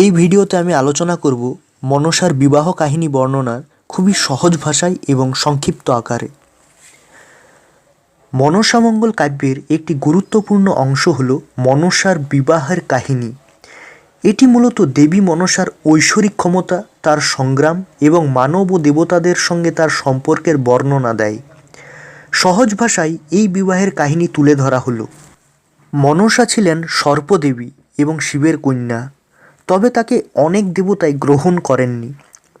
এই ভিডিওতে আমি আলোচনা করব মনসার বিবাহ কাহিনী বর্ণনার খুবই সহজ ভাষায় এবং সংক্ষিপ্ত আকারে। মনসামঙ্গল কাব্যের একটি গুরুত্বপূর্ণ অংশ হল মনসার বিবাহের কাহিনী। এটি মূলত দেবী মনসার ঐশ্বরিক ক্ষমতা, তার সংগ্রাম এবং মানব ও দেবতাদের সঙ্গে তার সম্পর্কের বর্ণনা দেয়। সহজ ভাষায় এই বিবাহের কাহিনী তুলে ধরা হলো। মনসা ছিলেন সর্পদেবী এবং শিবের কন্যা। তবে তাকে অনেক দেবতাই গ্রহণ করেননি।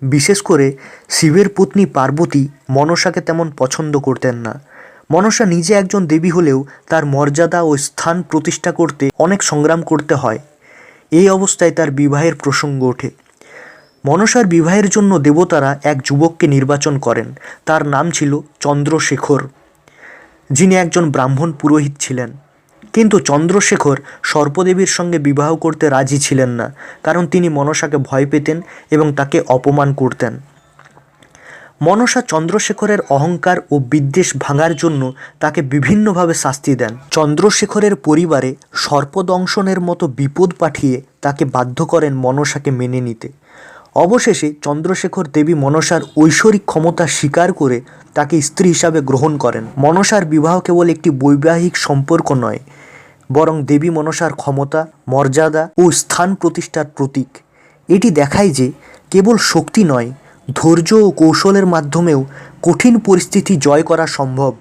বিশেষ করে শিবের পত্নী পার্বতী মনসাকে তেমন পছন্দ করতেন না। মনসা নিজে একজন দেবী হলেও তার মর্যাদা ও স্থান প্রতিষ্ঠা করতে অনেক সংগ্রাম করতে হয়। এই অবস্থায় তার বিবাহের প্রসঙ্গ ওঠে। মনসার বিবাহের জন্য দেবতারা এক যুবককে নির্বাচন করেন। তার নাম ছিল চন্দ্রশেখর, যিনি একজন ব্রাহ্মণ পুরোহিত ছিলেন। কিন্তু চন্দ্রশেখর সর্পদেবীর সঙ্গে বিবাহ করতে রাজি ছিলেন না, কারণ তিনি মনসাকে ভয় পেতেন এবং তাকে অপমান করতেন। মনসা চন্দ্রশেখরের অহংকার ও বিদ্বেষ ভাঙার জন্য তাকে বিভিন্নভাবে শাস্তি দেন। চন্দ্রশেখরের পরিবারে সর্পদংশনের মতো বিপদ পাঠিয়ে তাকে বাধ্য করেন মনসাকে মেনে নিতে। অবশেষে চন্দ্রশেখর দেবী মনসার ঐশ্বরিক ক্ষমতা স্বীকার করে তাকে স্ত্রী হিসাবে গ্রহণ করেন। মনসার বিবাহ কেবল একটি বৈবাহিক সম্পর্ক নয়, বরং দেবী মনসার ক্ষমতা, মর্যাদা ও স্থান প্রতিষ্ঠার প্রতীক। এটি দেখায় যে কেবল শক্তি নয়, ধৈর্য ও কৌশলের মাধ্যমেও কঠিন পরিস্থিতি জয় করা সম্ভব।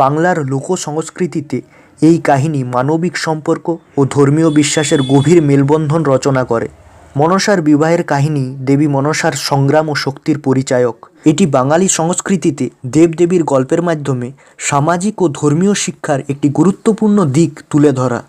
বাংলার লোক সংস্কৃতিতে এই কাহিনী মানবিক সম্পর্ক ও ধর্মীয় বিশ্বাসের গভীর মেলবন্ধন রচনা করে। মনসার বিবাহের কাহিনী দেবী মনসার সংগ্রাম ও শক্তির পরিচায়ক। এটি বাঙালি সংস্কৃতিতে দেবদেবীর গল্পের মাধ্যমে সামাজিক ও ধর্মীয় শিক্ষার একটি গুরুত্বপূর্ণ দিক তুলে ধরা।